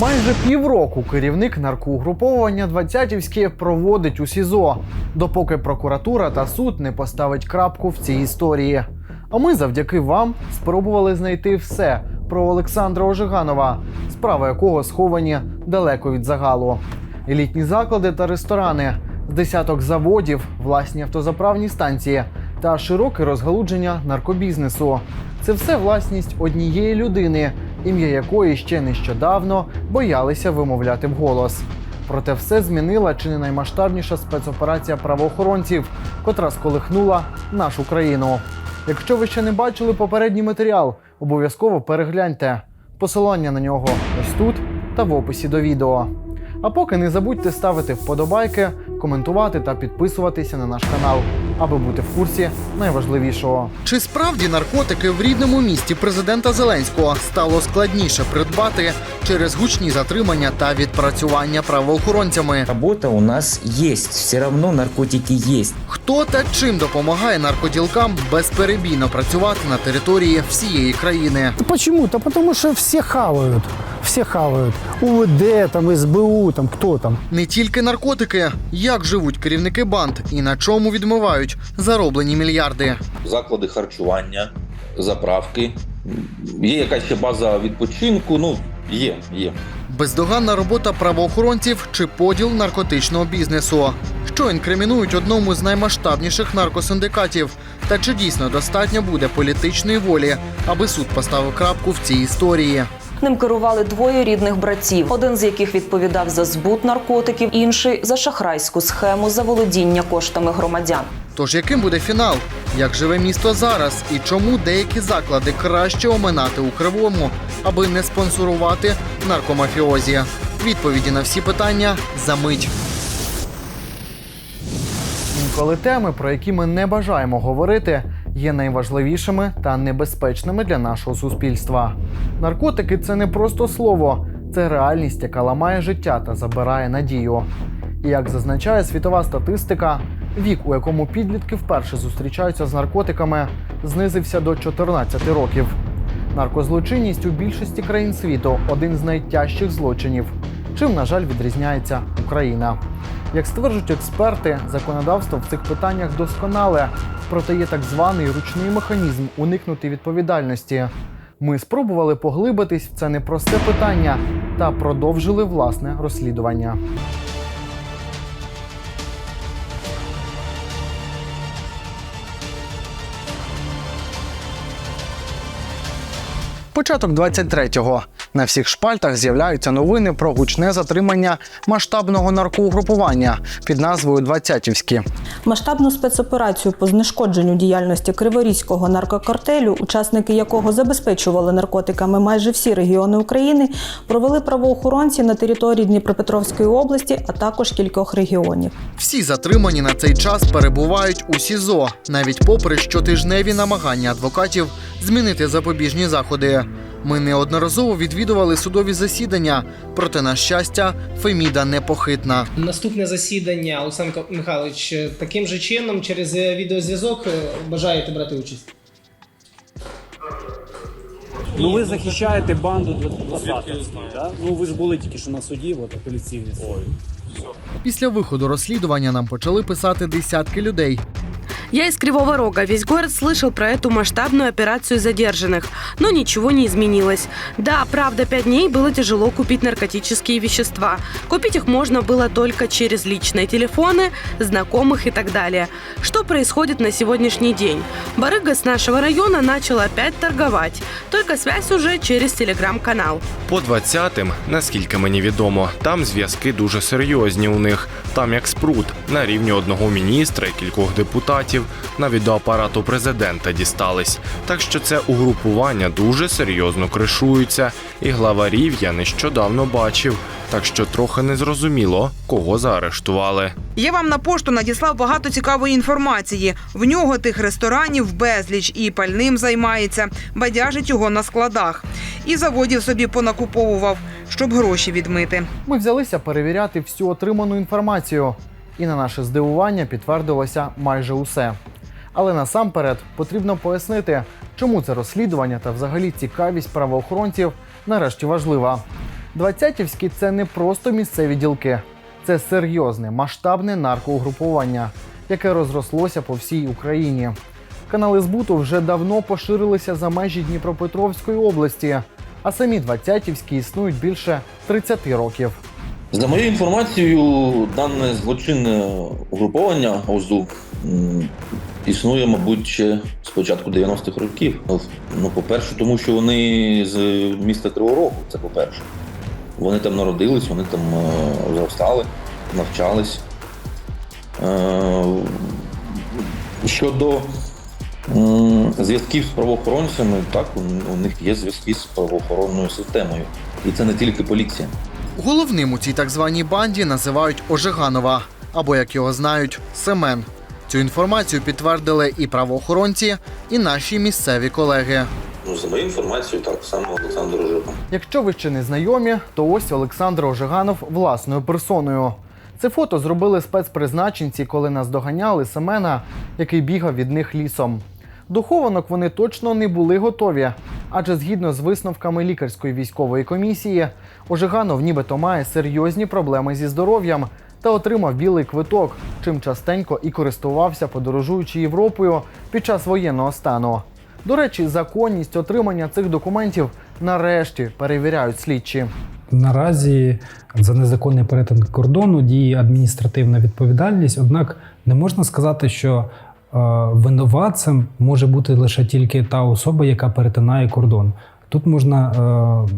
Майже півроку керівник наркоугруповання Двадцятівське проводить у СІЗО, допоки прокуратура та суд не поставить крапку в цій історії. А ми завдяки вам спробували знайти все про Олександра Ожиганова, справи якого сховані далеко від загалу. Елітні заклади та ресторани, з десяток заводів, власні автозаправні станції та широке розгалудження наркобізнесу. Це все власність однієї людини, ім'я якої ще нещодавно боялися вимовляти вголос. Проте все змінила чи не наймасштабніша спецоперація правоохоронців, котра сколихнула нашу країну. Якщо ви ще не бачили попередній матеріал, обов'язково перегляньте. Посилання на нього ось тут та в описі до відео. А поки не забудьте ставити вподобайки, коментувати та підписуватися на наш канал, аби бути в курсі найважливішого. Чи справді наркотики в рідному місті президента Зеленського стало складніше придбати через гучні затримання та відпрацювання правоохоронцями? Работа у нас есть, все равно наркотики есть. Хто та чим допомагає наркоділкам безперебійно працювати на території всієї країни? Да Почему? Да потому что все хавают. Все хавают. УВД, там, СБУ, там, кто там. Не тільки наркотики, як живуть керівники банд і на чому відмивають зароблені мільярди. заклади харчування, заправки. Є якась ще база відпочинку. Ну, є, є. Бездоганна робота правоохоронців чи поділ наркотичного бізнесу, що інкримінують одному з наймасштабніших наркосиндикатів. Та чи дійсно достатньо буде політичної волі, аби суд поставив крапку в цій історії? Ним керували двоє рідних братів, один з яких відповідав за збут наркотиків, інший за шахрайську схему заволодіння коштами громадян. Тож яким буде фінал? Як живе місто зараз? І чому деякі заклади краще оминати у кривому, аби не спонсорувати наркомафіозі? Відповіді на всі питання за мить. Інколи теми, про які ми не бажаємо говорити, є найважливішими та небезпечними для нашого суспільства. Наркотики це не просто слово, це реальність, яка ламає життя та забирає надію. І як зазначає світова статистика, вік, у якому підлітки вперше зустрічаються з наркотиками, знизився до 14 років. Наркозлочинність у більшості країн світу один з найтяжчих злочинів, чим, на жаль, відрізняється Україна. Як стверджують експерти, законодавство в цих питаннях досконале, проте є так званий ручний механізм уникнути відповідальності. Ми спробували поглибитись в це непросте питання та продовжили власне розслідування. Початок 23-го. На всіх шпальтах з'являються новини про гучне затримання масштабного наркоугрупування під назвою Двадцятівські. Масштабну спецоперацію по знешкодженню діяльності Криворізького наркокартелю, учасники якого забезпечували наркотиками майже всі регіони України, провели правоохоронці на території Дніпропетровської області, а також кількох регіонів. Всі затримані на цей час перебувають у СІЗО, навіть попри щотижневі намагання адвокатів змінити запобіжні заходи. Ми неодноразово відвідували судові засідання, проте, на щастя, Феміда непохитна. Наступне засідання, Олександр Михайлович, е, таким же чином через е, відеозв'язок е, бажаєте брати участь? Ну ви захищаєте банду да? Ну ви ж були тільки що на суді, от апеляційний суд. Після виходу розслідування нам почали писати десятки людей. Я из Кривого Рога. Весь город слышал про эту масштабную операцию задержанных, но ничего не изменилось. Да, правда, пять дней было тяжело купить наркотические вещества. Купить их можно было только через личные телефоны, знакомых и так далее. Что происходит на сегодняшний день? Барыга с нашего района начал опять торговать, только связь уже через телеграм-канал. По 20-м, наскільки мені відомо, там зв'язки дуже серйозні у них. Там як спрут на рівні одного міністра і кількох депутатів, навіть до апарату президента дістались. Так що це угрупування дуже серйозно кришується, і главарів я нещодавно бачив. Так що трохи незрозуміло, кого заарештували. Я вам на пошту надіслав багато цікавої інформації. В нього тих ресторанів безліч і пальним займається, бадяжить його на складах. І заводів собі понакуповував, щоб гроші відмити. Ми взялися перевіряти всю отриману інформацію, і на наше здивування підтвердилося майже усе. Але насамперед потрібно пояснити, чому це розслідування та взагалі цікавість правоохоронців нарешті важлива. Двадцятівські це не просто місцеві ділки, це серйозне масштабне наркоугрупування, яке розрослося по всій Україні. Канали збуту вже давно поширилися за межі Дніпропетровської області, а самі двадцятівські існують більше 30 років. За моєю інформацією, дане злочинне угруповання ОЗУ існує, мабуть, ще з початку 90-х років. Ну, по-перше, тому що вони з міста Кривого Рогу, це по-перше. Вони там народились, вони там е, зростали, навчались. Е, щодо зв'язків з правоохоронцями, так, у, них є зв'язки з правоохоронною системою. І це не тільки поліція. Головним у цій так званій банді називають Ожиганова, або як його знають, Семен. Цю інформацію підтвердили і правоохоронці, і наші місцеві колеги. Ну, за моєю інформацією, так, саме Олександр Ожиган. Якщо ви ще не знайомі, то ось Олександр Ожиганов власною персоною. Це фото зробили спецпризначенці, коли нас доганяли Семена, який бігав від них лісом. До хованок вони точно не були готові, адже згідно з висновками лікарської військової комісії, Ожиганов нібито має серйозні проблеми зі здоров'ям та отримав білий квиток, чим частенько і користувався, подорожуючи Європою під час воєнного стану. До речі, законність отримання цих документів нарешті перевіряють слідчі. Наразі за незаконний перетин кордону діє адміністративна відповідальність, однак не можна сказати, що е, винуватцем може бути лише тільки та особа, яка перетинає кордон. Тут можна е,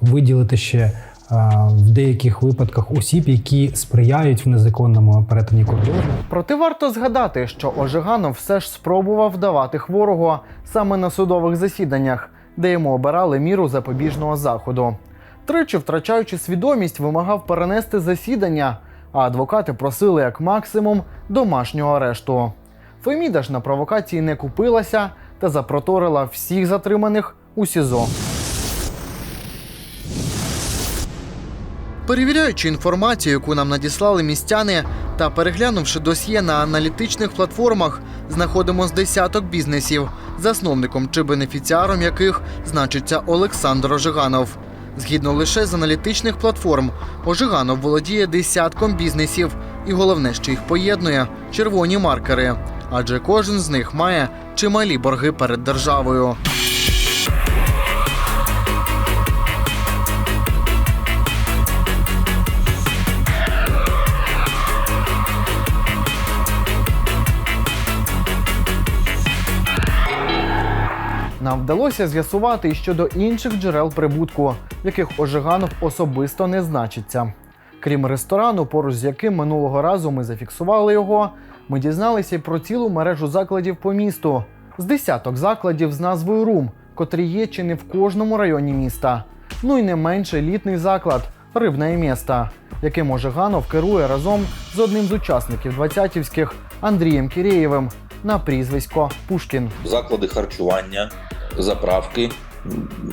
виділити ще в деяких випадках осіб, які сприяють в незаконному перетині кордону. Проте варто згадати, що Ожиганов все ж спробував давати хворого саме на судових засіданнях, де йому обирали міру запобіжного заходу. Тричі, втрачаючи свідомість, вимагав перенести засідання, а адвокати просили як максимум домашнього арешту. Феміда ж на провокації не купилася та запроторила всіх затриманих у СІЗО. Перевіряючи інформацію, яку нам надіслали містяни, та переглянувши досьє на аналітичних платформах, знаходимо з десяток бізнесів, засновником чи бенефіціаром яких значиться Олександр Ожиганов. Згідно лише з аналітичних платформ, Ожиганов володіє десятком бізнесів, і головне, що їх поєднує червоні маркери, адже кожен з них має чималі борги перед державою. Вдалося з'ясувати і щодо інших джерел прибутку, в яких Ожиганов особисто не значиться. Крім ресторану, поруч з яким минулого разу ми зафіксували його, ми дізналися й про цілу мережу закладів по місту з десяток закладів з назвою Рум, котрі є чи не в кожному районі міста. Ну і не менше елітний заклад Рибне місто, яким Ожиганов керує разом з одним з учасників двадцятівських Андрієм Кірєєвим на прізвисько Пушкін. заклади харчування, заправки.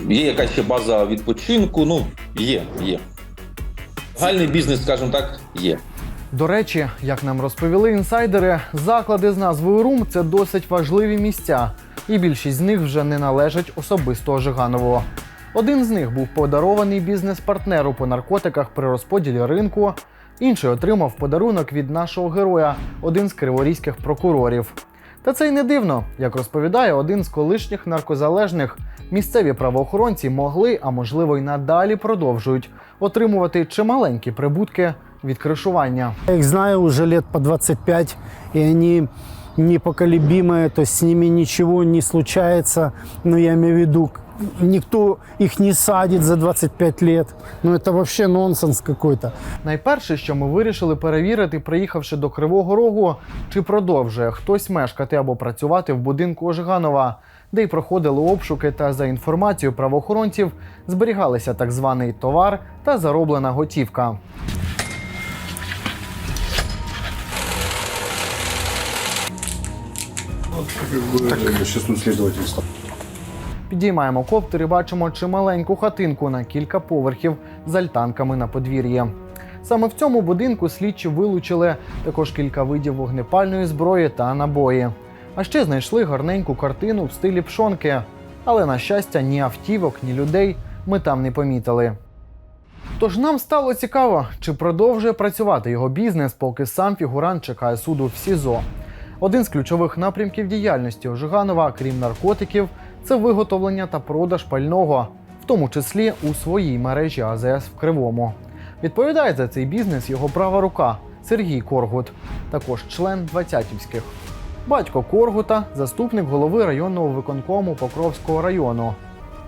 Є якась база відпочинку. Ну, є, є. Гальний бізнес, скажімо так, є. До речі, як нам розповіли інсайдери, заклади з назвою Рум це досить важливі місця, і більшість з них вже не належать особисто Ожиганову. Один з них був подарований бізнес-партнеру по наркотиках при розподілі ринку, інший отримав подарунок від нашого героя, один з криворізьких прокурорів. Та це й не дивно, як розповідає один з колишніх наркозалежних, місцеві правоохоронці могли, а можливо й надалі продовжують отримувати чималенькі прибутки від кришування. Я їх знаю уже лет по 25, і они непоколебимые, то есть с ними ничего не случается. Но я имею в виду, никто их не садит за 25 лет. Ну это вообще нонсенс какой-то. Найперше, що ми вирішили перевірити, приїхавши до Кривого Рогу, чи продовжує хтось мешкати або працювати в будинку Ожиганова, де й проходили обшуки та за інформацією правоохоронців зберігалися так званий товар та зароблена готівка. Тут. Підіймаємо коптер і бачимо чималеньку хатинку на кілька поверхів з альтанками на подвір'ї. Саме в цьому будинку слідчі вилучили також кілька видів вогнепальної зброї та набої. А ще знайшли гарненьку картину в стилі пшонки. Але, на щастя, ні автівок, ні людей ми там не помітили. Тож нам стало цікаво, чи продовжує працювати його бізнес, поки сам фігурант чекає суду в СІЗО. Один з ключових напрямків діяльності Ожиганова, крім наркотиків, це виготовлення та продаж пального, в тому числі у своїй мережі АЗС в Кривому. Відповідає за цей бізнес його права рука Сергій Коргут, також член двадцятівських. Батько Коргута, заступник голови районного виконкому Покровського району.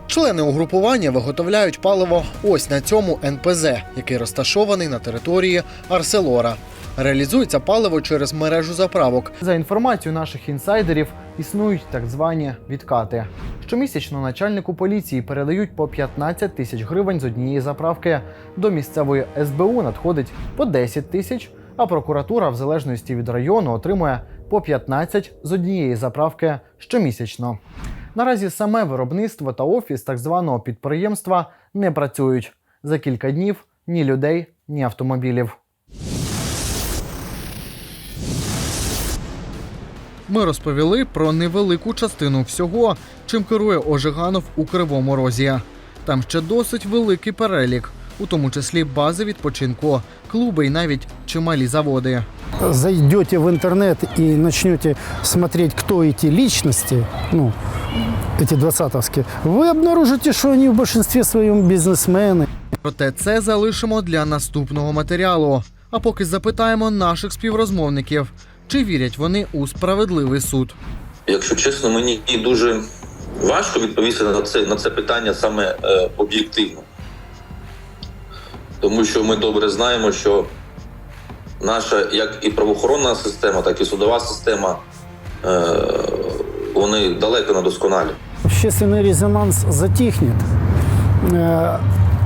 Члени угрупування виготовляють паливо ось на цьому НПЗ, який розташований на території Арселора. Реалізується паливо через мережу заправок. За інформацією наших інсайдерів, існують так звані відкати. Щомісячно начальнику поліції передають по 15 тисяч гривень з однієї заправки. До місцевої СБУ надходить по 10 тисяч, а прокуратура, в залежності від району, отримує по 15 з однієї заправки щомісячно. Наразі саме виробництво та офіс так званого підприємства не працюють. За кілька днів ні людей, ні автомобілів. Ми розповіли про невелику частину всього, чим керує Ожиганов у Кривому Розі. Там ще досить великий перелік, у тому числі бази відпочинку, клуби і навіть чималі заводи. зайдете в интернет и начнете смотреть, кто эти личности, ну, эти двадцатовские, вы обнаружите, что они в большинстве своем бизнесмены. Проте це залишимо для наступного матеріалу. А поки запитаємо наших співрозмовників, чи вірять вони у справедливий суд. Якщо чесно, мені дуже важко відповісти на це, на це питання саме е, об'єктивно. Тому що ми добре знаємо, що наша як і правоохоронна система, так і судова система, е, вони далеко не досконалі. Общественный резонанс затихнет, э,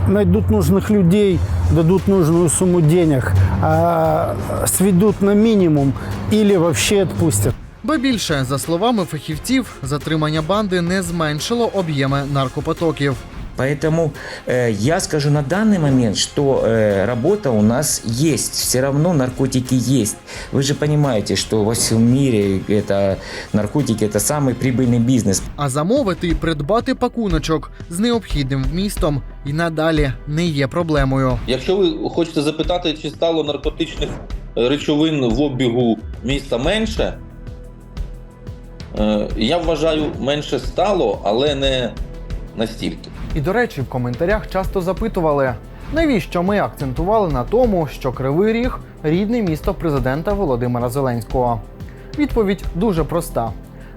найдут нужных людей, дадут нужную сумму денег, а сведут на минимум или вообще отпустят. Ба більше, за словами фахівців, затримання банди не зменшило об'єми наркопотоків. Поэтому э, я скажу на данный момент, что э, работа у нас есть. Все равно наркотики есть. Вы же понимаете, что во всем мире это наркотики это самый прибыльный бизнес. А замовити і придбати пакуночок з необхідним вмістом і надалі не є проблемою. Якщо ви хочете запитати, чи стало наркотичних е, речовин в обігу міста менше, е, я вважаю, менше стало, але не настільки. І до речі, в коментарях часто запитували, навіщо ми акцентували на тому, що Кривий Ріг рідне місто президента Володимира Зеленського. Відповідь дуже проста.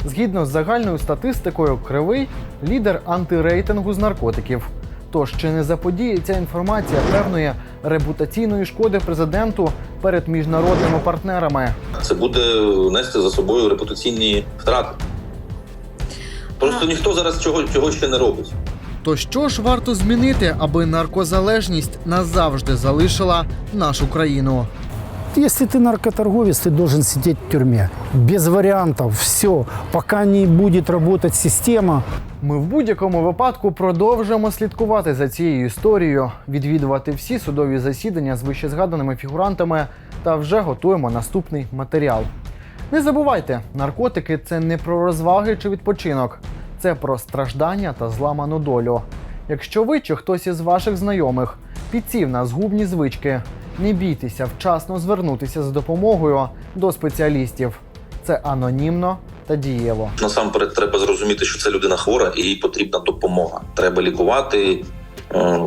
Згідно з загальною статистикою, Кривий лідер антирейтингу з наркотиків. Тож чи не заподіє ця інформація певної репутаційної шкоди президенту перед міжнародними партнерами? Це буде нести за собою репутаційні втрати. Просто ніхто зараз цього, цього ще не робить. То що ж варто змінити, аби наркозалежність назавжди залишила нашу країну? Если ты наркоторговец, ты должен сидеть в тюрьме. Без вариантов, все. Пока не будет работать система, Ми в будь-якому випадку продовжуємо слідкувати за цією історією, відвідувати всі судові засідання з вищезгаданими фігурантами та вже готуємо наступний матеріал. Не забувайте, наркотики це не про розваги чи відпочинок, це про страждання та зламану долю. Якщо ви чи хтось із ваших знайомих підсів на згубні звички, не бійтеся вчасно звернутися за допомогою до спеціалістів. Це анонімно та дієво. Насамперед треба зрозуміти, що це людина хвора і їй потрібна допомога. Треба лікувати. е,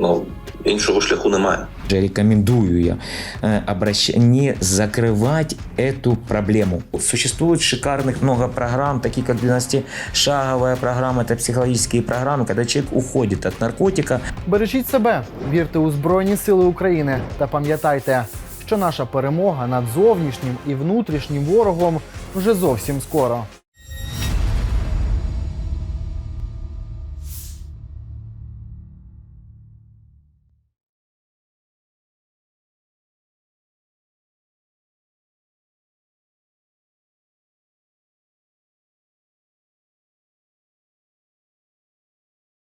Ну, іншого шляху немає. Же Рекомендую я э, обращ... не закрывать эту проблему. Существует шикарных много программ, такие как 12-шаговая программа, это психологические программы, когда человек уходит от наркотика, Бережіть себе, вірте у Збройні Сили України та пам'ятайте, що наша перемога над зовнішнім і внутрішнім ворогом вже зовсім скоро.